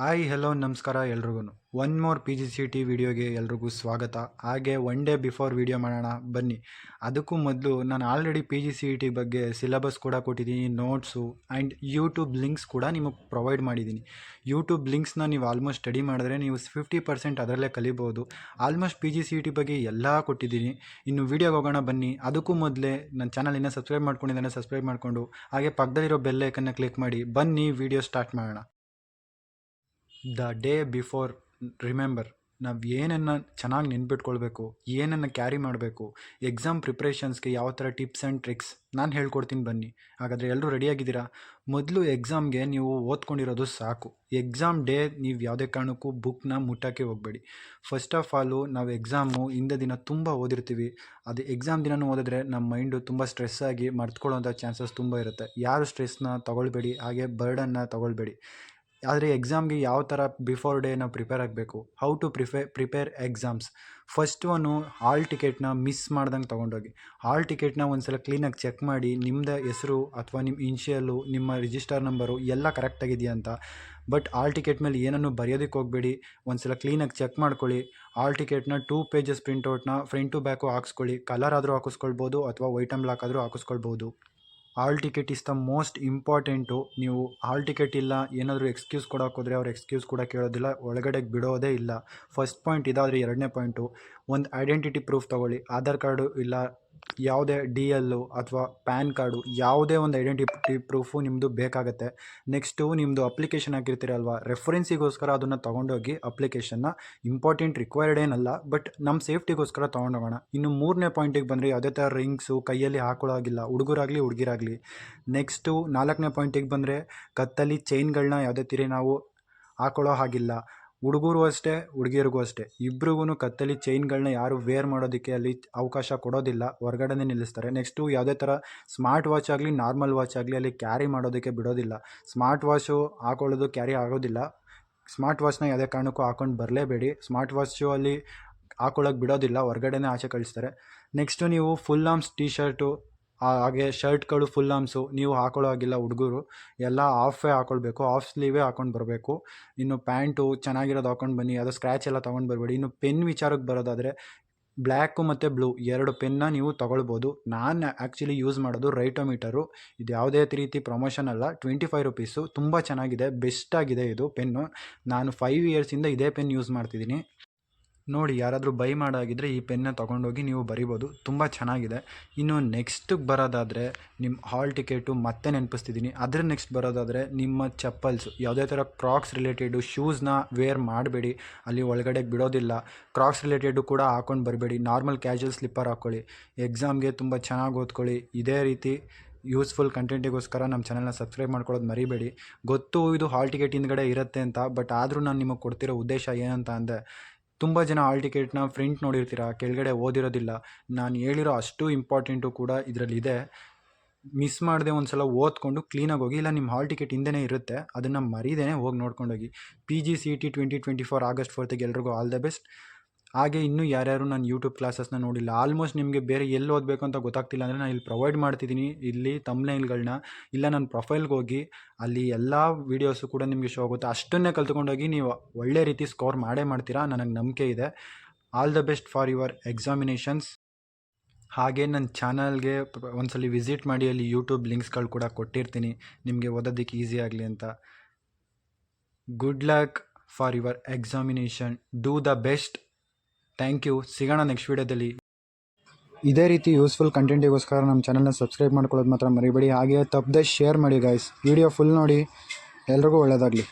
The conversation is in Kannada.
ಹಾಯ್ ಹಲೋ ನಮಸ್ಕಾರ ಎಲ್ರಿಗೂ. One more P G C T ವಿಡಿಯೋಗೆ ಎಲ್ರಿಗೂ ಸ್ವಾಗತ. ಹಾಗೆ ಒನ್ ಡೇ ಬಿಫೋರ್ ವಿಡಿಯೋ ಮಾಡೋಣ. ಬನ್ನಿ. ಅದಕ್ಕೂ ಮೊದಲು ನಾನು already P G C T ಬಗ್ಗೆ ಸಿಲೆಬಸ್ ಕೂಡ ಕೊಟ್ಟಿದ್ದೀನಿ ನೋಟ್ಸು ಆ್ಯಂಡ್ ಯೂಟ್ಯೂಬ್ ಲಿಂಕ್ಸ್ ಕೂಡ ನಿಮಗೆ ಪ್ರೊವೈಡ್ ಮಾಡಿದ್ದೀನಿ. ಯೂಟ್ಯೂಬ್ ಲಿಂಕ್ಸ್ನ ನೀವು ಆಲ್ಮೋಸ್ಟ್ ಸ್ಟಡಿ ಮಾಡಿದ್ರೆ ನೀವು ಫಿಫ್ಟಿ ಪರ್ಸೆಂಟ್ ಅದರಲ್ಲೇ ಕಲಿಬೋದು. Almost P G C T ಬಗ್ಗೆ ಎಲ್ಲ ಕೊಟ್ಟಿದ್ದೀನಿ. ಇನ್ನು ವೀಡಿಯೋಗೆ ಹೋಗೋಣ, ಬನ್ನಿ. ಅದಕ್ಕೂ ಮೊದಲೇ ನನ್ನ ಚಾನಲ್ ಇನ್ನೂ ಸಬ್ಸ್ಕ್ರೈಬ್ ಮಾಡ್ಕೊಂಡಿದ್ದಾನೆ ಸಬ್ಸ್ಕ್ರೈಬ್ ಮಾಡಿಕೊಂಡು, ಹಾಗೆ ಪಕ್ಕದಲ್ಲಿರೋ ಬೆಲ್ಲೈಕನ್ನು ಕ್ಲಿಕ್ ಮಾಡಿ, ಬನ್ನಿ ವಿಡಿಯೋ ಸ್ಟಾರ್ಟ್ ಮಾಡೋಣ. ದ ಡೇ ಬಿಫೋರ್, ರಿಮೆಂಬರ್, ನಾವು ಏನನ್ನು ಚೆನ್ನಾಗಿ ನೆನ್ಪಿಟ್ಕೊಳ್ಬೇಕು, ಏನನ್ನು ಕ್ಯಾರಿ ಮಾಡಬೇಕು, ಎಕ್ಸಾಮ್ ಪ್ರಿಪ್ರೇಷನ್ಸ್ಗೆ ಯಾವ ಥರ ಟಿಪ್ಸ್ ಆ್ಯಂಡ್ ಟ್ರಿಕ್ಸ್, ನಾನು ಹೇಳ್ಕೊಡ್ತೀನಿ ಬನ್ನಿ. ಹಾಗಾದರೆ ಎಲ್ಲರೂ ರೆಡಿಯಾಗಿದ್ದೀರಾ? ಮೊದಲು ಎಕ್ಸಾಮ್ಗೆ ನೀವು ಓದ್ಕೊಂಡಿರೋದು ಸಾಕು. ಎಕ್ಸಾಮ್ ಡೇ ನೀವು ಯಾವುದೇ ಕಾರಣಕ್ಕೂ ಬುಕ್ನ ಮುಟ್ಟೋಕ್ಕೆ ಹೋಗಬೇಡಿ. ಫಸ್ಟ್ ಆಫ್ ಆಲು ನಾವು ಎಕ್ಸಾಮು ಹಿಂದೆ ದಿನ ತುಂಬ ಓದಿರ್ತೀವಿ. ಅದು ಎಕ್ಸಾಮ್ ದಿನನೂ ಓದಿದ್ರೆ ನಮ್ಮ ಮೈಂಡು ತುಂಬ ಸ್ಟ್ರೆಸ್ ಆಗಿ ಮರ್ತ್ಕೊಳ್ಳೋಂಥ ಚಾನ್ಸಸ್ ತುಂಬ ಇರುತ್ತೆ. ಯಾರು ಸ್ಟ್ರೆಸ್ನ ತೊಗೊಳ್ಬೇಡಿ, ಹಾಗೆ ಬರ್ಡನ್ನ ತೊಗೊಳ್ಬೇಡಿ. ಆದರೆ ಎಕ್ಸಾಮ್ಗೆ ಯಾವ ಥರ ಬಿಫೋರ್ ಡೇ ನಾವು ಪ್ರಿಪೇರ್ ಆಗಬೇಕು? How to prepare prepare exams first one hall ಟಿಕೆಟ್ನ ಮಿಸ್ ಮಾಡ್ದಂಗೆ ತೊಗೊಂಡೋಗಿ. ಹಾಲ್ ಟಿಕೆಟ್ನ ಒಂದು ಸಲ ಕ್ಲೀನಾಗಿ ಚೆಕ್ ಮಾಡಿ ನಿಮ್ಮದು ಹೆಸರು ಅಥವಾ ನಿಮ್ಮ ಇನ್ಷಿಯಲ್ಲು ನಿಮ್ಮ ರಿಜಿಸ್ಟರ್ ನಂಬರು ಎಲ್ಲ ಕರೆಕ್ಟಾಗಿದೆಯಾ ಅಂತ. ಬಟ್ ಹಾಲ್ ಟಿಕೆಟ್ ಮೇಲೆ ಏನನ್ನು ಬರೆಯೋದಕ್ಕೆ ಹೋಗಬೇಡಿ. ಒಂದು ಸಲ ಕ್ಲೀನಾಗಿ ಚೆಕ್ ಮಾಡ್ಕೊಳ್ಳಿ. ಹಾಲ್ ಟಿಕೆಟ್ನ ಟೂ ಪೇಜಸ್ ಪ್ರಿಂಟೌಟ್ನ ಫ್ರಂಟ್ ಟು ಬ್ಯಾಕು ಹಾಕ್ಸ್ಕೊಳ್ಳಿ. ಕಲರ್ ಆದರೂ ಹಾಕಿಸ್ಕೊಳ್ಬೋದು ಅಥವಾ ವೈಟ್ ಆ್ಯಂಡ್ ಬ್ಲಾಕ್ ಆದರೂ ಹಾಕಿಸ್ಕೊಳ್ಬೋದು. Hall ticket is the most important. ನೀವು ಹಾಲ್ ಟಿಕೆಟ್ ಇಲ್ಲ, ಏನಾದರೂ ಎಕ್ಸ್ಕ್ಯೂಸ್ ಕೊಡೋಕೆ ಹೋದರೆ ಅವ್ರು ಎಕ್ಸ್ಕ್ಯೂಸ್ ಕೂಡ ಕೇಳೋದಿಲ್ಲ ಒಳಗಡೆಗೆ ಬಿಡೋದೇ ಇಲ್ಲ. ಫಸ್ಟ್ ಪಾಯಿಂಟ್ ಇದಾದರೆ ಎರಡನೇ ಪಾಯಿಂಟು. ಒಂದು ಐಡೆಂಟಿಟಿ ಪ್ರೂಫ್ ತೊಗೊಳ್ಳಿ, ಆಧಾರ್ ಕಾರ್ಡು ಇಲ್ಲ ಯಾವುದೇ ಡಿ ಎಲ್ಲು ಅಥವಾ ಪ್ಯಾನ್ ಕಾರ್ಡು, ಯಾವುದೇ ಒಂದು ಐಡೆಂಟಿಟಿ ಪ್ರೂಫು ನಿಮ್ಮದು ಬೇಕಾಗುತ್ತೆ. ನೆಕ್ಸ್ಟು ನಿಮ್ಮದು ಅಪ್ಲಿಕೇಶನ್ ಹಾಕಿರ್ತೀರಲ್ವ ರೆಫರೆನ್ಸಿಗೋಸ್ಕರ ಅದನ್ನು ತೊಗೊಂಡೋಗಿ ಅಪ್ಲಿಕೇಶನ್ನ. ಇಂಪಾರ್ಟೆಂಟ್ ರಿಕ್ವೈರ್ಡ್ ಏನಲ್ಲ, ಬಟ್ ನಮ್ಮ ಸೇಫ್ಟಿಗೋಸ್ಕರ ತೊಗೊಂಡೋಗೋಣ. ಇನ್ನು ಮೂರನೇ ಪಾಯಿಂಟಿಗೆ ಬಂದರೆ ಯಾವುದೇ ಥರ ರಿಂಗ್ಸು, ಕೈಯಲ್ಲಿ ಹಾಕೊಳ್ಳೋಗಿಲ್ಲ ಹುಡುಗರಾಗಲಿ, ಹುಡುಗಿರಾಗಲಿ. ನೆಕ್ಸ್ಟು ನಾಲ್ಕನೇ ಪಾಯಿಂಟಿಗೆ ಬಂದರೆ ಕತ್ತಲ್ಲಿ ಚೈನ್ಗಳನ್ನ ಯಾವುದೇ ತೀರಿ ನಾವು ಹಾಕೊಳ್ಳೋ ಹಾಗಿಲ್ಲ. ಹುಡುಗರು ಅಷ್ಟೇ, ಹುಡುಗಿಯರಿಗೂ ಅಷ್ಟೇ. ಇಬ್ರಿಗೂ ಕತ್ತಲ್ಲಿ ಚೈನ್ಗಳನ್ನ ಯಾರು ವೇರ್ ಮಾಡೋದಕ್ಕೆ ಅಲ್ಲಿ ಅವಕಾಶ ಕೊಡೋದಿಲ್ಲ. ಹೊರಗಡೆನೇ ನಿಲ್ಲಿಸ್ತಾರೆ. ನೆಕ್ಸ್ಟು ಯಾವುದೇ ಥರ ಸ್ಮಾರ್ಟ್ ವಾಚ್ ಆಗಲಿ ನಾರ್ಮಲ್ ವಾಚ್ ಆಗಲಿ ಅಲ್ಲಿ ಕ್ಯಾರಿ ಮಾಡೋದಕ್ಕೆ ಬಿಡೋದಿಲ್ಲ. ಸ್ಮಾರ್ಟ್ ವಾಚು ಹಾಕೊಳ್ಳೋದು ಕ್ಯಾರಿ ಆಗೋದಿಲ್ಲ. ಸ್ಮಾರ್ಟ್ ವಾಚ್ನ ಯಾವುದೇ ಕಾರಣಕ್ಕೂ ಹಾಕೊಂಡು ಬರಲೇಬೇಡಿ. ಸ್ಮಾರ್ಟ್ ವಾಚು ಅಲ್ಲಿ ಹಾಕೊಳ್ಳೋಕೆ ಬಿಡೋದಿಲ್ಲ. ಹೊರಗಡೆನೇ ಆಚೆ ಕಳಿಸ್ತಾರೆ. ನೆಕ್ಸ್ಟು ನೀವು ಫುಲ್ ಆರ್ಮ್ಸ್ ಟೀ ಶರ್ಟು ಹಾಗೆ ಶರ್ಟ್ಗಳು ಫುಲ್ ಆರ್ಮ್ಸು ನೀವು ಹಾಕೊಳ್ಳೋ ಹಾಗಿಲ್ಲ ಹುಡುಗರು. ಎಲ್ಲ ಹಾಫೇ ಹಾಕೊಳ್ಬೇಕು ಆಫ್ ಸ್ಲೀವೇ ಹಾಕೊಂಡು ಬರಬೇಕು. ಇನ್ನು ಪ್ಯಾಂಟು ಚೆನ್ನಾಗಿರೋದು ಹಾಕೊಂಡು ಬನ್ನಿ, ಅದು ಸ್ಕ್ರ್ಯಾಚ್ ಎಲ್ಲ ತೊಗೊಂಡು ಬರಬೇಡಿ. ಇನ್ನು ಪೆನ್ ವಿಚಾರಕ್ಕೆ ಬರೋದಾದರೆ ಬ್ಲ್ಯಾಕು ಮತ್ತು ಬ್ಲೂ ಎರಡು ಪೆನ್ನ ನೀವು ತೊಗೊಳ್ಬೋದು. ನಾನು ಆ್ಯಕ್ಚುಲಿ ಯೂಸ್ ಮಾಡೋದು ರೈಟೋಮೀಟರು. ಇದು ಯಾವುದೇ ರೀತಿ ಪ್ರಮೋಷನ್ ಅಲ್ಲ ಟ್ವೆಂಟಿ ಫೈವ್ ರುಪೀಸು ತುಂಬ ಚೆನ್ನಾಗಿದೆ ಬೆಸ್ಟಾಗಿದೆ ಇದು ಪೆನ್ನು ನಾನು ಫೈವ್ ಇಯರ್ಸಿಂದ ಇದೇ ಪೆನ್ ಯೂಸ್ ಮಾಡ್ತಿದ್ದೀನಿ. ನೋಡಿ, ಯಾರಾದರೂ ಬೈ ಮಾಡಾಗಿದ್ದರೆ ಈ ಪೆನ್ನ ತೊಗೊಂಡೋಗಿ ನೀವು ಬರಿಬೋದು. ತುಂಬ ಚೆನ್ನಾಗಿದೆ. ಇನ್ನು ನೆಕ್ಸ್ಟಿಗೆ ಬರೋದಾದರೆ ನಿಮ್ಮ ಹಾಲ್ ಟಿಕೆಟು ಮತ್ತೆ ನೆನಪಿಸ್ತಿದ್ದೀನಿ ಅದ್ರ ನೆಕ್ಸ್ಟ್ ಬರೋದಾದರೆ ನಿಮ್ಮ ಚಪ್ಪಲ್ಸು, ಯಾವುದೇ ಥರ ಕ್ರಾಕ್ಸ್ ರಿಲೇಟೆಡು ಶೂಸ್ನ ವೇರ್ ಮಾಡಬೇಡಿ. ಅಲ್ಲಿ ಒಳಗಡೆ ಬಿಡೋದಿಲ್ಲ. ಕ್ರಾಕ್ಸ್ ರಿಲೇಟೆಡು ಕೂಡ ಹಾಕೊಂಡು ಬರಬೇಡಿ. ನಾರ್ಮಲ್ ಕ್ಯಾಶುವಲ್ ಸ್ಲಿಪ್ಪರ್ ಹಾಕ್ಕೊಳ್ಳಿ ಎಕ್ಸಾಮ್ಗೆ ತುಂಬ ಚೆನ್ನಾಗಿ ಓದ್ಕೊಳ್ಳಿ. ಇದೇ ರೀತಿ ಯೂಸ್ಫುಲ್ ಕಂಟೆಂಟಿಗೋಸ್ಕರ ನಮ್ಮ ಚಾನಲ್ನ ಸಬ್ಸ್ಕ್ರೈಬ್ ಮಾಡ್ಕೊಳ್ಳೋದು ಮರಿಬೇಡಿ. ಗೊತ್ತು ಇದು ಹಾಲ್ ಟಿಕೆಟ್ ಹಿಂದ್ಗಡೆ ಇರುತ್ತೆ ಅಂತ ಬಟ್ ಆದರೂ ನಾನು ನಿಮಗೆ ಕೊಡ್ತಿರೋ ಉದ್ದೇಶ ಏನಂತ ಅಂದರೆ ತುಂಬ ಜನ ಹಾಲ್ ಟಿಕೆಟ್ನ ಫ್ರಿಂಟ್ ನೋಡಿರ್ತೀರ, ಕೆಳಗಡೆ ಓದಿರೋದಿಲ್ಲ. ನಾನು ಹೇಳಿರೋ ಅಷ್ಟು ಇಂಪಾರ್ಟೆಂಟು ಕೂಡ ಇದರಲ್ಲಿದೆ. ಮಿಸ್ ಮಾಡದೆ ಒಂದು ಸಲ ಓದ್ಕೊಂಡು ಕ್ಲೀನಾಗಿ ಹೋಗಿ, ಇಲ್ಲ ನಿಮ್ಮ ಹಾಲ್ ಟಿಕೆಟ್ ಹಿಂದೆನೇ ಇರುತ್ತೆ, ಅದನ್ನು ಮರೀದೇ ಹೋಗಿ ನೋಡ್ಕೊಂಡೋಗಿ. P G C T twenty twenty four August ಫೋರ್ತಿಗೆ ಎಲ್ರಿಗೂ ಆಲ್ ದ ಬೆಸ್ಟ್. ಹಾಗೆ ಇನ್ನೂ ಯಾರ್ಯಾರು ನಾನು ಯೂಟ್ಯೂಬ್ ಕ್ಲಾಸಸ್ನ ನೋಡಿಲ್ಲ. ಆಲ್ಮೋಸ್ಟ್ ನಿಮಗೆ ಬೇರೆ ಎಲ್ಲಿ ಓದಬೇಕು ಅಂತ ಗೊತ್ತಾಗ್ತಿಲ್ಲ ಅಂದರೆ ನಾನು ಇಲ್ಲಿ ಪ್ರೊವೈಡ್ ಮಾಡ್ತಿದ್ದೀನಿ. ಇಲ್ಲಿ ತಮ್ಲೈನ್ಗಳನ್ನ ಇಲ್ಲ ನನ್ನ ಪ್ರೊಫೈಲ್ಗೆ ಹೋಗಿ ಅಲ್ಲಿ ಎಲ್ಲ ವೀಡಿಯೋಸು ಕೂಡ ನಿಮಗೆ ಶೋ ಆಗುತ್ತೆ. ಅಷ್ಟನ್ನೇ ಕಲ್ತ್ಕೊಂಡೋಗಿ ನೀವು ಒಳ್ಳೆ ರೀತಿ ಸ್ಕೋರ್ ಮಾಡೇ ಮಾಡ್ತೀರಾ ನನಗೆ ನಂಬಿಕೆ ಇದೆ. All the best for your examinations ಹಾಗೆ ನನ್ನ ಚಾನಲ್ಗೆ ಒಂದ್ಸಲಿ ವಿಸಿಟ್ ಮಾಡಿ, ಅಲ್ಲಿ ಯೂಟ್ಯೂಬ್ ಲಿಂಕ್ಸ್ಗಳು ಕೂಡ ಕೊಟ್ಟಿರ್ತೀನಿ. ನಿಮಗೆ ಓದೋದಕ್ಕೆ ಈಸಿ ಆಗಲಿ ಅಂತ. Good luck for your examination do the best thank you. ಸಿಗೋಣ ನೆಕ್ಸ್ಟ್ ವೀಡಿಯೋದಲ್ಲಿ. ಇದೇ ರೀತಿ ಯೂಸ್ಫುಲ್ ಕಂಟೆಂಟಿಗೋಸ್ಕರ ನಮ್ಮ ಚಾನಲ್ನ ಸಬ್ಸ್ಕ್ರೈಬ್ ಮಾಡ್ಕೊಳ್ಳೋದು ಮಾತ್ರ ಮರಿಬೇಡಿ. ಹಾಗೆ ತಪ್ಪದೆ ಶೇರ್ ಮಾಡಿ ಗಾಯ್ಸ್ ವಿಡಿಯೋ ಫುಲ್ ನೋಡಿ. ಎಲ್ರಿಗೂ ಒಳ್ಳೆಯದಾಗಲಿ